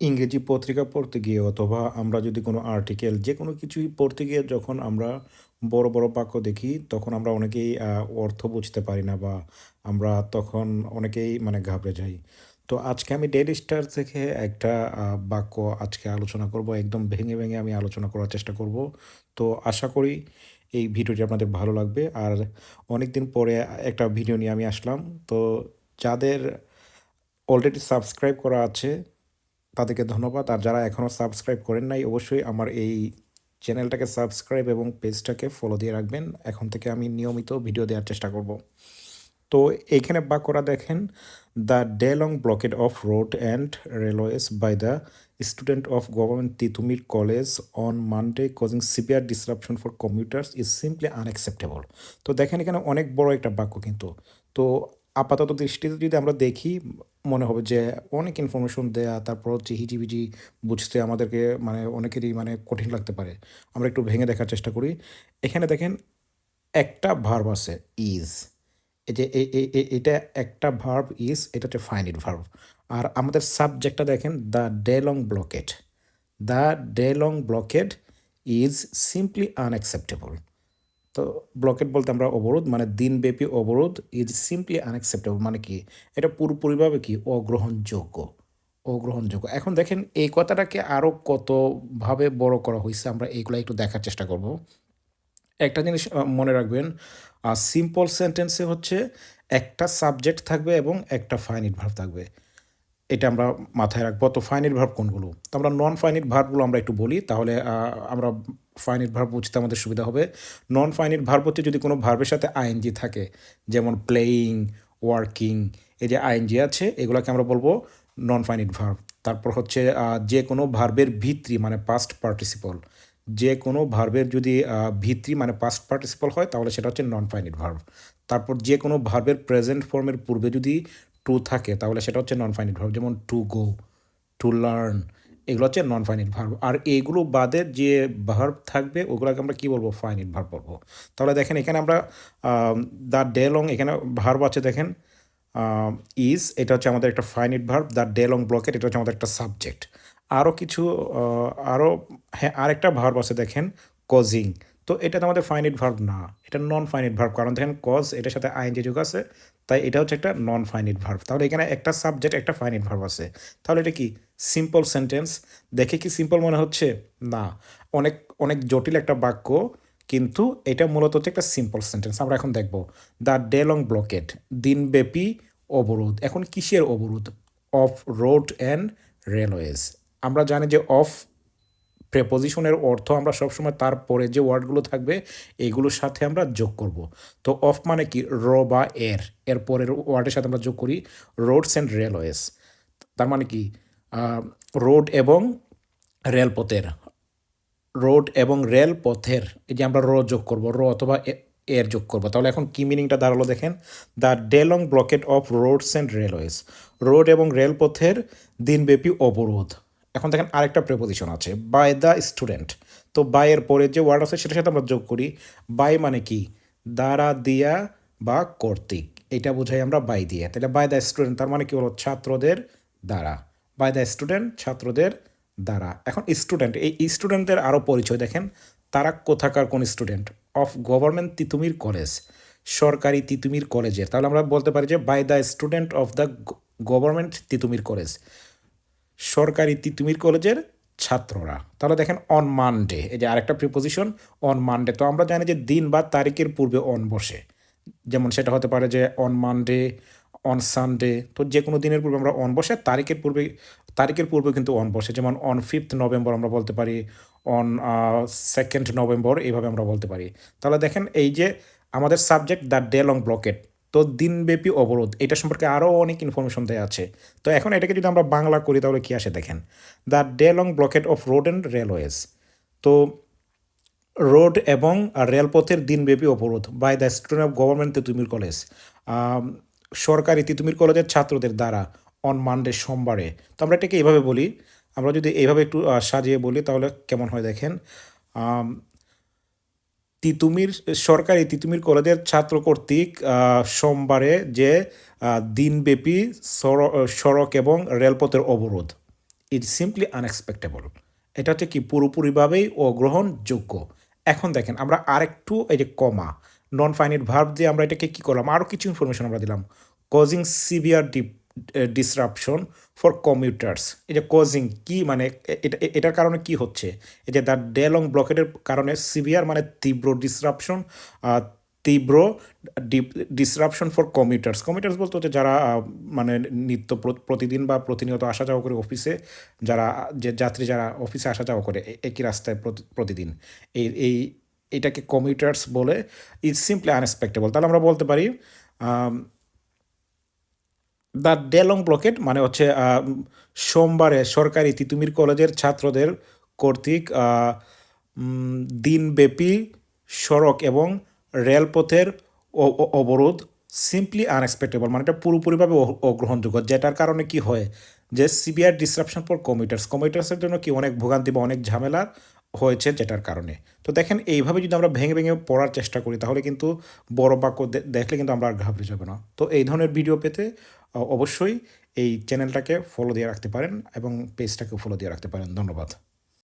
ইংরেজি পত্রিকা পড়তে গিয়ে অথবা আমরা যদি কোনো আর্টিকেল যে কোনো কিছুই পড়তে গিয়ে যখন আমরা বড়, বড় বাক্য দেখি তখন আমরা অনেকেই অর্থ বুঝতে পারি না বা আমরা তখন অনেকেই মানে ঘাবড়ে যাই। তো আজকে আমি ডেইলি স্টার থেকে একটা বাক্য আজকে আলোচনা করব। একদম ভেঙে, ভেঙে আমি আলোচনা করার চেষ্টা করব। তো আশা করি এই ভিডিওটি আপনাদের ভালো লাগবে। আর অনেক দিন পরে একটা ভিডিও নিয়ে আমি আসলাম। তো যাদের অলরেডি সাবস্ক্রাইব করা আছে তাদেরকে ধন্যবাদ। আর যারা এখনও সাবস্ক্রাইব করেন নাই অবশ্যই আমার এই চ্যানেলটাকে সাবস্ক্রাইব এবং পেজটাকে ফলো দিয়ে রাখবেন। এখন থেকে আমি নিয়মিত ভিডিও দেওয়ার চেষ্টা করব। তো এইখানে বাক্যটা দেখেন, "the day long blockade of road and railways by the student of government Titumir college on Monday causing severe disruption for commuters is simply unacceptable." তো দেখেন এখানে অনেক বড় একটা বাক্য কিন্তু। তো আপাতত দৃষ্টিতে যদি আমরা দেখি মনে হবে যে অনেক ইনফরমেশন দেয়া, তারপর হচ্ছে হিজিবিজি বুঝতে আমাদেরকে মানে অনেকেরই মানে কঠিন লাগতে পারে। আমরা একটু ভেঙে দেখার চেষ্টা করি। এখানে দেখেন একটা ভার্ব আছে ইজ। এই যে এটা একটা ভার্ব ইজ এটা হচ্ছে ফাইনিট ভার্ব। আর আমাদের সাবজেক্টটা দেখেন the day long blockade. The day long blockade is simply unacceptable. তো ব্লকেট বলতে আমরা অবরোধ মানে দিনব্যাপী অবরোধ ইজ সিম্পলি আনএক্সেপ্টেবল মানে কি? এটা পুরোপুরিভাবে কি অগ্রহণযোগ্য, অগ্রহণযোগ্য। এখন দেখেন এই কথাটাকে আরও কতভাবে বড় করা হয়েছে আমরা এইগুলো একটু দেখার চেষ্টা করব। একটা জিনিস মনে রাখবেন সিম্পল সেন্টেন্সে হচ্ছে একটা সাবজেক্ট থাকবে এবং একটা ফাইনিট ভার্ব থাকবে। এটা আমরা মাথায় রাখব। তো ফাইনিট ভার্ব কোনগুলো? তো আমরা নন ফাইনিট ভার্বগুলো আমরা একটু বলি তাহলে আমরা ফাইনিট ভার্ব বুঝতে আমাদের সুবিধা হবে। নন ফাইনিট ভার্ব হচ্ছে যদি কোনো ভার্বের সাথে আইএনজি থাকে যেমন প্লেয়িং, ওয়ার্কিং এই যে আইএনজি আছে এগুলোকে আমরা বলব নন ফাইনিট ভার্ব। তারপর হচ্ছে যে কোনো ভার্বের ভিত্তি মানে পাস্ট পার্টিসিপল। যে কোনো ভার্বের যদি আ ভিত্তি মানে পাস্ট পার্টিসিপল হয় তাহলে সেটা হচ্ছে নন ফাইনিট ভার্ব। তারপর যে কোনো ভার্বের প্রেজেন্ট ফর্মের পূর্বে যদি টু থাকে তাহলে সেটা হচ্ছে নন ফাইনিট ভার্ব। যেমন টু গো, টু লার্ন এগুলো হচ্ছে নন ফাইনিট ভার্ব। আর এইগুলো বাদে যে ভার্ব থাকবে ওগুলোকে আমরা কি বলব? ফাইনিট ভার্ব বলব। তাহলে দেখেন এখানে আমরা দ্য ডে লং এখানে ভার্ব আছে দেখেন ইজ এটা হচ্ছে আমাদের একটা finite verb. The day long blockade এটা হচ্ছে আমাদের একটা সাবজেক্ট। আরও কিছু আরও আরও হ্যাঁ, আরেকটা ভার্ব আছে দেখেন কজিং। তো এটা আমাদের ফাইনিট ভার্ব না। এটা নন ফাইনিট ভার্ব। কারণ দেখেন কজ এটার সাথে আইএনজি যোগ আছে। তাই এটা হচ্ছে একটা নন ফাইনিট ভার্ব। তাহলে এখানে একটা সাবজেক্ট একটা ফাইনিট ভার্ব আছে। তাহলে এটা কি? Simple sentence. দেখে কি সিম্পল মনে হচ্ছে? না। অনেক, অনেক জটিল একটা বাক্য কিন্তু এটা মূলত হচ্ছে একটা সিম্পল সেন্টেন্স। আমরা এখন দেখব। দ্য ডে লং ব্লকেড দিনব্যাপী অবরোধ। এখন কিসের অবরোধ? Of road and railways. আমরা জানি যে অফ প্রেপোজিশনের অর্থ আমরা সবসময় তারপরে যে ওয়ার্ডগুলো থাকবে, এগুলোর সাথে আমরা যোগ করব। তো অফ মানে কি? র বা এর। এর পরের ওয়ার্ডের সাথে আমরা যোগ করি রোডস অ্যান্ড রেলওয়েজ। তার মানে কি? রোড এবং রেলপথের। রোড এবং রেলপথের, এই যে আমরা র যোগ করব, র অথবা এর যোগ করব। তাহলে এখন কি মিনিংটা দাঁড়াল দেখেন? The day long blockade of roads and railways. Road এবং রেলপথের দিনব্যাপী অবরোধ। এখন দেখেন আরেকটা প্রেপোজিশন আছে বাই দ্য স্টুডেন্ট। তো বাই এর পরে যে ওয়ার্ড আছে, সেটার সাথে আমরা যোগ করি। বাই মানে কি? দ্বারা, দিয়া বা কর্তৃক। এটা বোঝাই আমরা বাই দিয়ে। তাহলে বাই দ্য স্টুডেন্ট তার মানে কি হলো? ছাত্রদের দ্বারা। বাই দ্য স্টুডেন্ট ছাত্রদের দ্বারা। এখন স্টুডেন্ট এই স্টুডেন্টদের আরও পরিচয় দেখেন। তারা কোথাকার কোন student? Of government Titumir college. সরকারি তিতুমির কলেজের। তাহলে আমরা বলতে পারি যে by the student of the government Titumir college. সরকারি তিতুমির কলেজের ছাত্ররা। তাহলে দেখেন অন মানডে এই যে আরেকটা প্রিপোজিশন অন মানডে। তো আমরা জানি যে দিন বা তারিখের পূর্বে অন বসে। যেমন সেটা হতে পারে যে অন মানডে, অন সানডে তো যে কোনো দিনের পূর্বে আমরা অন বসে তারিখের পূর্বে তারিখের পূর্বে কিন্তু অন বসে। যেমন অন ফিফথ নভেম্বর আমরা বলতে পারি, অন সেকেন্ড নভেম্বর এইভাবে আমরা বলতে পারি। তাহলে দেখেন এই যে আমাদের subject the day long blockade. তো দিনব্যাপী অবরোধ, এটা সম্পর্কে আরও অনেক ইনফরমেশন দেওয়া আছে। তো এখন এটাকে যদি আমরা বাংলা করি, তাহলে কী আসে দেখেন। The day long blockade of road and railways. তো রোড এবং রেলপথের দিনব্যাপী অবরোধ by the student of government Titumir college. সরকারি তিতুমির কলেজের ছাত্রদের দ্বারা অন মানডে সোমবারে। তো আমরা এটাকে এভাবে বলি। আমরা যদি এভাবে একটু সাজিয়ে বলি, তাহলে কেমন হয় দেখেন। তিতুমির, সরকারি তিতুমির কলেজের ছাত্র কর্তৃক সোমবারে যে দিনব্যাপী সড়ক এবং রেলপথের অবরোধ। ইট সিম্পলি আনএক্সপেক্টেবল এটা হচ্ছে কি পুরোপুরিভাবেই অগ্রহণযোগ্য। এখন দেখেন, আমরা আরেকটু এই যে কমা নন ফাইনিট ভার্ব দিয়ে আমরা এটাকে কী করলাম? আরও কিছু ইনফরমেশন আমরা দিলাম। Causing severe deep disruption for commuters যে কজিং কি মানে এটা এটার কারণে কি হচ্ছে? এই যে দ্য ডেলং ব্লকেটের কারণে সিভিয়ার মানে তীব্র ডিসরাপশন তীব্র ডিসরাপশন ফর কমিউটার্স কমিউটার্স বলতে হচ্ছে যারা মানে নিত্য প্র- প্রতিদিন বা প্রতিনিয়ত আসা যাওয়া করে অফিসে যারা, যে যাত্রী যারা অফিসে আসা যাওয়া করে একই রাস্তায় প্রতিদিন। এই এই, এটাকে কমিউটার্স বলে ইজ সিম্পলি আনএক্সপেক্টেবল তাহলে আমরা বলতে পারি দ্য ডেলং ব্লকেট মানে হচ্ছে সোমবারে সরকারি তিতুমির কলেজের ছাত্রদের কর্তৃক দিনব্যাপী সড়ক এবং রেলপথের অবরোধ সিম্পলি আনএক্সপেক্টেবল মানে এটা পুরোপুরিভাবে অগ্রহণযোগ্য, যেটার কারণে কি হয় যে সিভিয়ার ডিসরাপশন ফর কমিউটার্স কমিউটার্সের জন্য কি অনেক ভোগান্তি বা অনেক ঝামেলা হয়েছে যেটার কারণে। তো দেখেন, এইভাবে যদি আমরা ভেঙে ভেঙে পড়ার চেষ্টা করি, তাহলে কিন্তু বড় বাক্য দেখলে কিন্তু আমরা আর ঘাবড়ে যাবে না। তো এই ধরনের ভিডিও পেতে অবশ্যই এই চ্যানেলটাকে ফলো দিয়ে রাখতে পারেন এবং পেজটাকেও ফলো দিয়ে রাখতে পারেন। ধন্যবাদ।